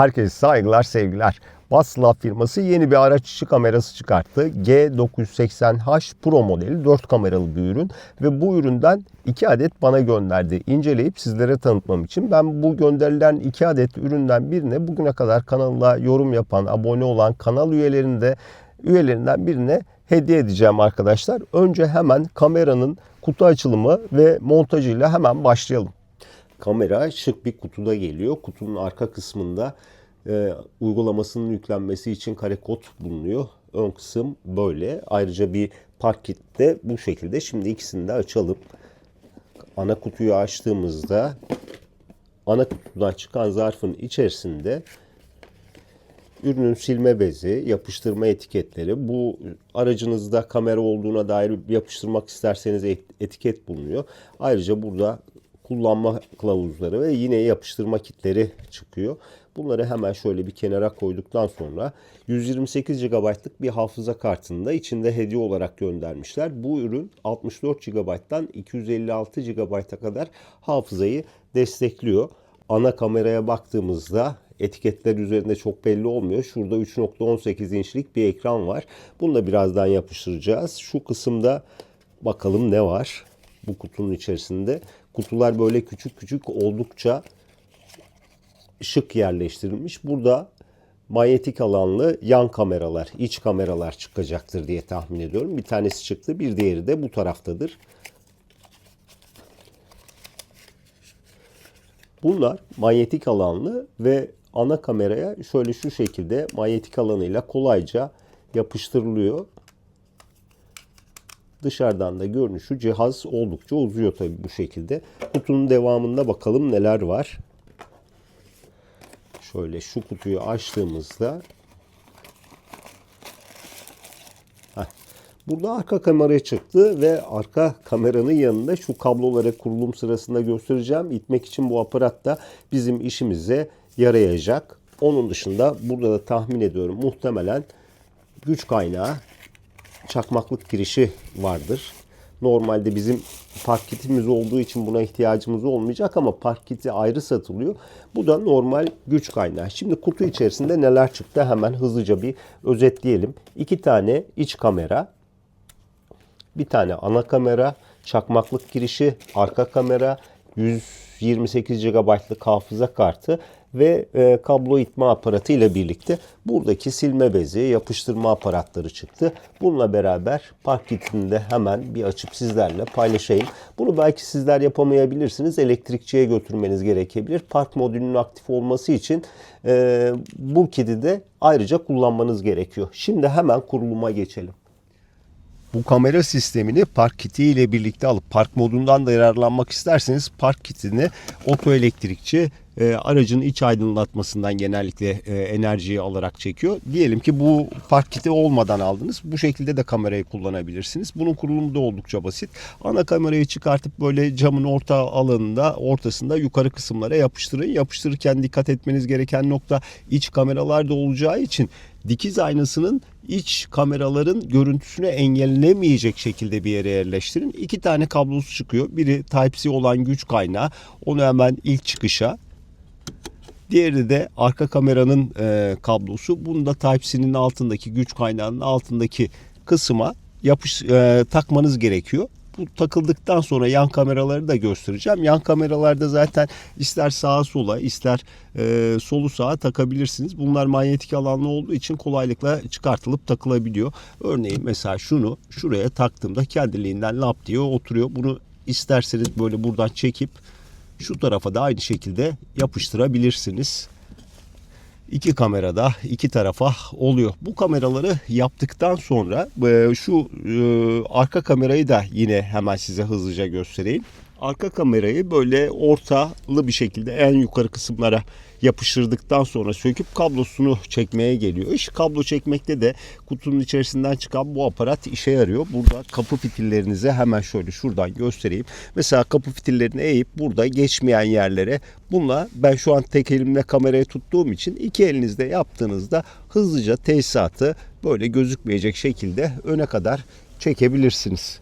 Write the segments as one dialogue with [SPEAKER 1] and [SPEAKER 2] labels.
[SPEAKER 1] Herkese saygılar, sevgiler. Basla firması yeni bir araç içi kamerası çıkarttı. G980H Pro modeli 4 kameralı bir ürün ve bu üründen 2 adet bana gönderdi. İnceleyip sizlere tanıtmam için ben bu gönderilen 2 adet üründen birine bugüne kadar kanala yorum yapan, abone olan kanal üyelerinde üyelerinden birine hediye edeceğim arkadaşlar. Önce hemen kameranın kutu açılımı ve montajıyla hemen başlayalım. Kamera şık bir kutuda geliyor. Kutunun arka kısmında e, uygulamasının yüklenmesi için kare kod bulunuyor. Ön kısım böyle. Ayrıca bir park kit de bu şekilde. Şimdi ikisini de açalım. Ana kutuyu açtığımızda ana kutudan çıkan zarfın içerisinde ürünün silme bezi, yapıştırma etiketleri, bu aracınızda kamera olduğuna dair yapıştırmak isterseniz et- etiket bulunuyor. Ayrıca burada kullanma kılavuzları ve yine yapıştırma kitleri çıkıyor. Bunları hemen şöyle bir kenara koyduktan sonra 128 GB'lık bir hafıza kartını da içinde hediye olarak göndermişler. Bu ürün 64 GB'dan 256 GB'a kadar hafızayı destekliyor. Ana kameraya baktığımızda etiketler üzerinde çok belli olmuyor. Şurada 3.18 inçlik bir ekran var. Bunu da birazdan yapıştıracağız. Şu kısımda bakalım ne var bu kutunun içerisinde. Kutular böyle küçük küçük oldukça şık yerleştirilmiş. Burada manyetik alanlı yan kameralar, iç kameralar çıkacaktır diye tahmin ediyorum. Bir tanesi çıktı, bir diğeri de bu taraftadır. Bunlar manyetik alanlı ve ana kameraya şöyle şu şekilde manyetik alanıyla kolayca yapıştırılıyor. Dışarıdan da görünüşü cihaz oldukça uzuyor tabii bu şekilde. Kutunun devamında bakalım neler var. Şöyle şu kutuyu açtığımızda Heh. Burada arka kamera çıktı ve arka kameranın yanında şu kabloları kurulum sırasında göstereceğim. İtmek için bu aparat da bizim işimize yarayacak. Onun dışında burada da tahmin ediyorum muhtemelen güç kaynağı çakmaklık girişi vardır. Normalde bizim park kitimiz olduğu için buna ihtiyacımız olmayacak ama park kiti ayrı satılıyor. Bu da normal güç kaynağı. Şimdi kutu içerisinde neler çıktı hemen hızlıca bir özetleyelim. İki tane iç kamera, bir tane ana kamera, çakmaklık girişi, arka kamera, 128 GB'lık hafıza kartı ve e, kablo itme aparatı ile birlikte buradaki silme bezi, yapıştırma aparatları çıktı. Bununla beraber park kitini de hemen bir açıp sizlerle paylaşayım. Bunu belki sizler yapamayabilirsiniz. Elektrikçiye götürmeniz gerekebilir. Park modülünün aktif olması için e, bu kiti de ayrıca kullanmanız gerekiyor. Şimdi hemen kuruluma geçelim. Bu kamera sistemini park kiti ile birlikte alıp park modundan da yararlanmak isterseniz park kitini otoelektrikçi e, aracın iç aydınlatmasından genellikle e, enerjiyi alarak çekiyor. Diyelim ki bu park kiti olmadan aldınız. Bu şekilde de kamerayı kullanabilirsiniz. Bunun kurulumu da oldukça basit. Ana kamerayı çıkartıp böyle camın orta alanında ortasında yukarı kısımlara yapıştırın. Yapıştırırken dikkat etmeniz gereken nokta iç kameralarda olacağı için dikiz aynasının iç kameraların görüntüsünü engellemeyecek şekilde bir yere yerleştirin. İki tane kablosu çıkıyor. Biri Type-C olan güç kaynağı. Onu hemen ilk çıkışa Diğeri de arka kameranın e, kablosu. Bunu da Type-C'nin altındaki güç kaynağının altındaki kısma yapış e, takmanız gerekiyor. Bu takıldıktan sonra yan kameraları da göstereceğim. Yan kameralarda zaten ister sağa sola ister e, solu sağa takabilirsiniz. Bunlar manyetik alanlı olduğu için kolaylıkla çıkartılıp takılabiliyor. Örneğin mesela şunu şuraya taktığımda kendiliğinden lap diye oturuyor. Bunu isterseniz böyle buradan çekip şu tarafa da aynı şekilde yapıştırabilirsiniz. İki kamerada iki tarafa oluyor. Bu kameraları yaptıktan sonra e, şu e, arka kamerayı da yine hemen size hızlıca göstereyim. Arka kamerayı böyle ortalı bir şekilde en yukarı kısımlara yapıştırdıktan sonra söküp kablosunu çekmeye geliyor. İş kablo çekmekte de kutunun içerisinden çıkan bu aparat işe yarıyor. Burada kapı fitillerinize hemen şöyle şuradan göstereyim. Mesela kapı fitillerini eğip burada geçmeyen yerlere bununla ben şu an tek elimle kamerayı tuttuğum için iki elinizde yaptığınızda hızlıca tesisatı böyle gözükmeyecek şekilde öne kadar çekebilirsiniz.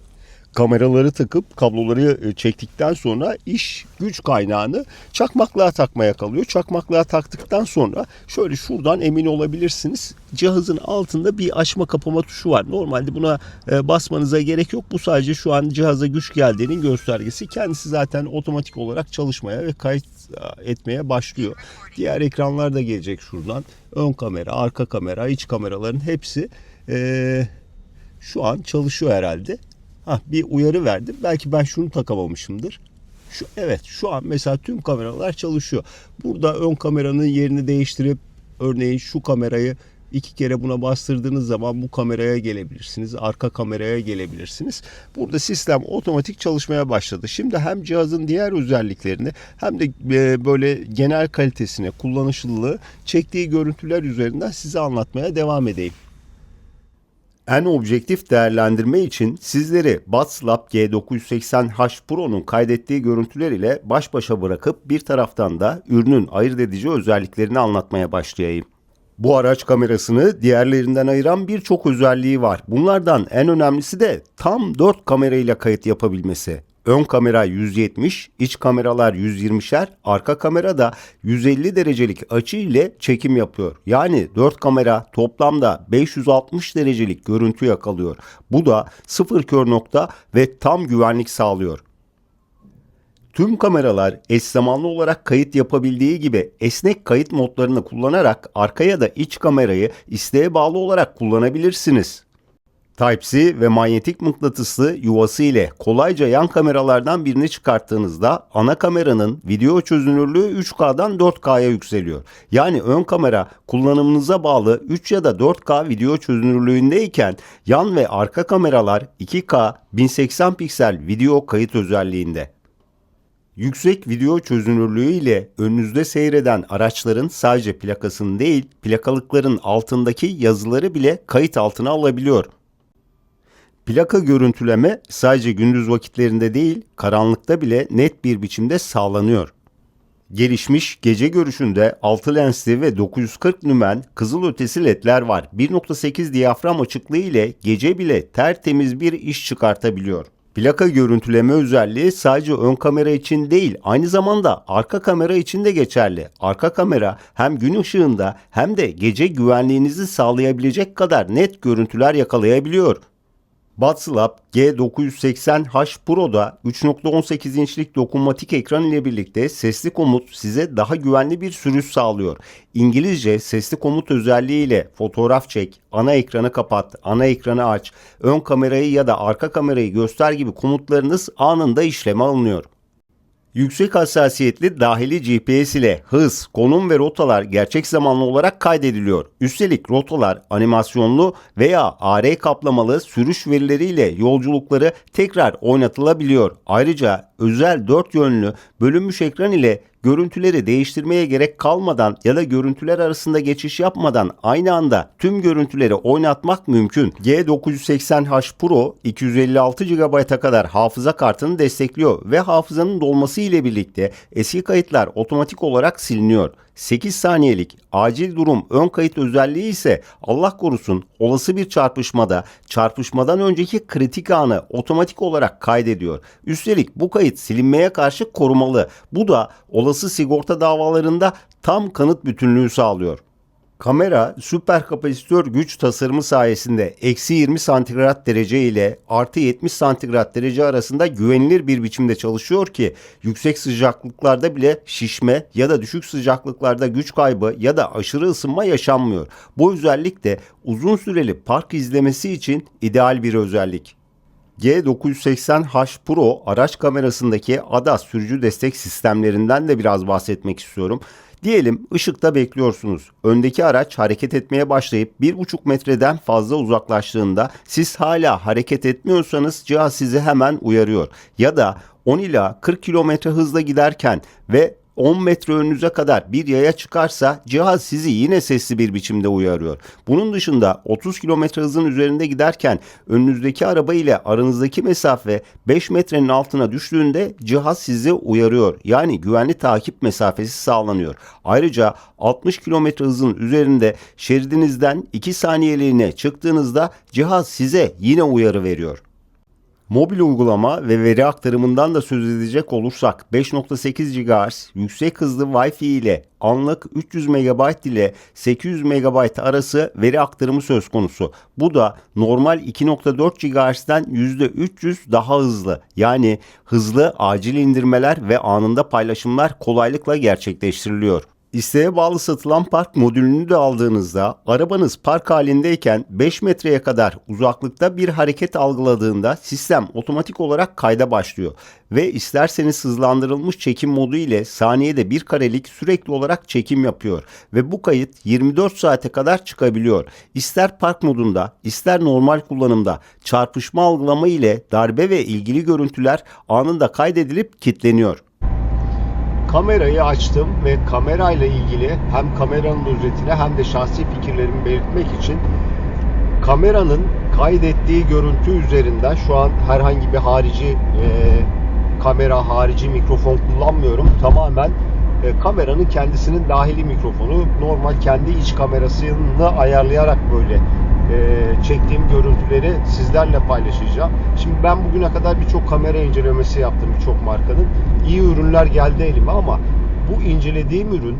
[SPEAKER 1] Kameraları takıp kabloları e, çektikten sonra iş güç kaynağını çakmaklığa takmaya kalıyor. Çakmaklığa taktıktan sonra şöyle şuradan emin olabilirsiniz. Cihazın altında bir açma kapama tuşu var. Normalde buna e, basmanıza gerek yok. Bu sadece şu an cihaza güç geldiğinin göstergesi. Kendisi zaten otomatik olarak çalışmaya ve kayıt e, etmeye başlıyor. Diğer ekranlar da gelecek şuradan. Ön kamera, arka kamera, iç kameraların hepsi e, şu an çalışıyor herhalde. Ha bir uyarı verdim. Belki ben şunu takamamışımdır. Şu evet şu an mesela tüm kameralar çalışıyor. Burada ön kameranın yerini değiştirip örneğin şu kamerayı iki kere buna bastırdığınız zaman bu kameraya gelebilirsiniz. Arka kameraya gelebilirsiniz. Burada sistem otomatik çalışmaya başladı. Şimdi hem cihazın diğer özelliklerini hem de e, böyle genel kalitesine, kullanışlılığı çektiği görüntüler üzerinden size anlatmaya devam edeyim. En objektif değerlendirme için sizleri Batslab G980H Pro'nun kaydettiği görüntüler ile baş başa bırakıp bir taraftan da ürünün ayırt edici özelliklerini anlatmaya başlayayım. Bu araç kamerasını diğerlerinden ayıran birçok özelliği var. Bunlardan en önemlisi de tam 4 kamerayla kayıt yapabilmesi. Ön kamera 170, iç kameralar 120'şer, arka kamera da 150 derecelik açı ile çekim yapıyor. Yani 4 kamera toplamda 560 derecelik görüntü yakalıyor. Bu da sıfır kör nokta ve tam güvenlik sağlıyor. Tüm kameralar eş zamanlı olarak kayıt yapabildiği gibi esnek kayıt modlarını kullanarak arka ya da iç kamerayı isteğe bağlı olarak kullanabilirsiniz. Type-C ve manyetik mıknatıslı yuvası ile kolayca yan kameralardan birini çıkarttığınızda ana kameranın video çözünürlüğü 3K'dan 4K'ya yükseliyor. Yani ön kamera kullanımınıza bağlı 3 ya da 4K video çözünürlüğündeyken yan ve arka kameralar 2K 1080 piksel video kayıt özelliğinde. Yüksek video çözünürlüğü ile önünüzde seyreden araçların sadece plakasını değil, plakalıkların altındaki yazıları bile kayıt altına alabiliyor. Plaka görüntüleme sadece gündüz vakitlerinde değil, karanlıkta bile net bir biçimde sağlanıyor. Gelişmiş gece görüşünde 6 lensli ve 940 nümen kızılötesi ledler var. 1.8 diyafram açıklığı ile gece bile tertemiz bir iş çıkartabiliyor. Plaka görüntüleme özelliği sadece ön kamera için değil, aynı zamanda arka kamera için de geçerli. Arka kamera hem gün ışığında hem de gece güvenliğinizi sağlayabilecek kadar net görüntüler yakalayabiliyor. Batslab G980H Pro'da 3.18 inçlik dokunmatik ekran ile birlikte sesli komut size daha güvenli bir sürüş sağlıyor. İngilizce sesli komut özelliği ile fotoğraf çek, ana ekranı kapat, ana ekranı aç, ön kamerayı ya da arka kamerayı göster gibi komutlarınız anında işleme alınıyor. Yüksek hassasiyetli dahili GPS ile hız, konum ve rotalar gerçek zamanlı olarak kaydediliyor. Üstelik rotalar animasyonlu veya AR kaplamalı sürüş verileriyle yolculukları tekrar oynatılabiliyor. Ayrıca özel dört yönlü bölünmüş ekran ile görüntüleri değiştirmeye gerek kalmadan ya da görüntüler arasında geçiş yapmadan aynı anda tüm görüntüleri oynatmak mümkün. G980H Pro 256 GB'a kadar hafıza kartını destekliyor ve hafızanın dolması ile birlikte eski kayıtlar otomatik olarak siliniyor. 8 saniyelik acil durum ön kayıt özelliği ise Allah korusun olası bir çarpışmada çarpışmadan önceki kritik anı otomatik olarak kaydediyor. Üstelik bu kayıt silinmeye karşı korumalı. Bu da olası sigorta davalarında tam kanıt bütünlüğü sağlıyor. Kamera süper kapasitör güç tasarımı sayesinde eksi 20 santigrat derece ile artı 70 santigrat derece arasında güvenilir bir biçimde çalışıyor ki yüksek sıcaklıklarda bile şişme ya da düşük sıcaklıklarda güç kaybı ya da aşırı ısınma yaşanmıyor. Bu özellik de uzun süreli park izlemesi için ideal bir özellik. G980H Pro araç kamerasındaki ADAS sürücü destek sistemlerinden de biraz bahsetmek istiyorum. Diyelim ışıkta bekliyorsunuz. Öndeki araç hareket etmeye başlayıp 1,5 metreden fazla uzaklaştığında siz hala hareket etmiyorsanız cihaz sizi hemen uyarıyor. Ya da 10 ila 40 kilometre hızla giderken ve 10 metre önünüze kadar bir yaya çıkarsa cihaz sizi yine sesli bir biçimde uyarıyor. Bunun dışında 30 km hızın üzerinde giderken önünüzdeki araba ile aranızdaki mesafe 5 metrenin altına düştüğünde cihaz sizi uyarıyor. Yani güvenli takip mesafesi sağlanıyor. Ayrıca 60 km hızın üzerinde şeridinizden 2 saniyeliğine çıktığınızda cihaz size yine uyarı veriyor. Mobil uygulama ve veri aktarımından da söz edecek olursak 5.8 GHz yüksek hızlı Wi-Fi ile anlık 300 MB ile 800 MB arası veri aktarımı söz konusu. Bu da normal 2.4 GHz'den %300 daha hızlı. Yani hızlı acil indirmeler ve anında paylaşımlar kolaylıkla gerçekleştiriliyor. İsteğe bağlı satılan park modülünü de aldığınızda arabanız park halindeyken 5 metreye kadar uzaklıkta bir hareket algıladığında sistem otomatik olarak kayda başlıyor. Ve isterseniz hızlandırılmış çekim modu ile saniyede bir karelik sürekli olarak çekim yapıyor. Ve bu kayıt 24 saate kadar çıkabiliyor. İster park modunda ister normal kullanımda çarpışma algılama ile darbe ve ilgili görüntüler anında kaydedilip kilitleniyor. Kamerayı açtım ve kamerayla ilgili hem kameranın ücretine hem de şahsi fikirlerimi belirtmek için kameranın kaydettiği görüntü üzerinden şu an herhangi bir harici e, kamera, harici mikrofon kullanmıyorum. Tamamen e, kameranın kendisinin dahili mikrofonu. Normal kendi iç kamerasını ayarlayarak böyle e, çektiğim görüntüleri sizlerle paylaşacağım. Şimdi ben bugüne kadar birçok kamera incelemesi yaptım birçok markanın. İyi ürünler geldi elime ama bu incelediğim ürün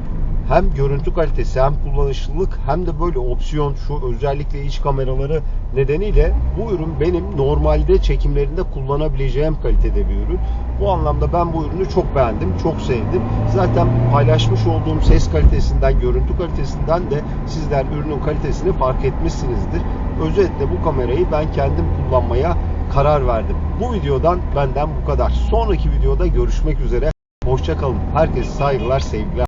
[SPEAKER 1] hem görüntü kalitesi hem kullanışlılık hem de böyle opsiyon şu özellikle iç kameraları nedeniyle bu ürün benim normalde çekimlerinde kullanabileceğim kalitede bir ürün. Bu anlamda ben bu ürünü çok beğendim, çok sevdim. Zaten paylaşmış olduğum ses kalitesinden, görüntü kalitesinden de sizler ürünün kalitesini fark etmişsinizdir. Özetle bu kamerayı ben kendim kullanmaya karar verdim. Bu videodan benden bu kadar. Sonraki videoda görüşmek üzere. Hoşçakalın. Herkese saygılar, sevgiler.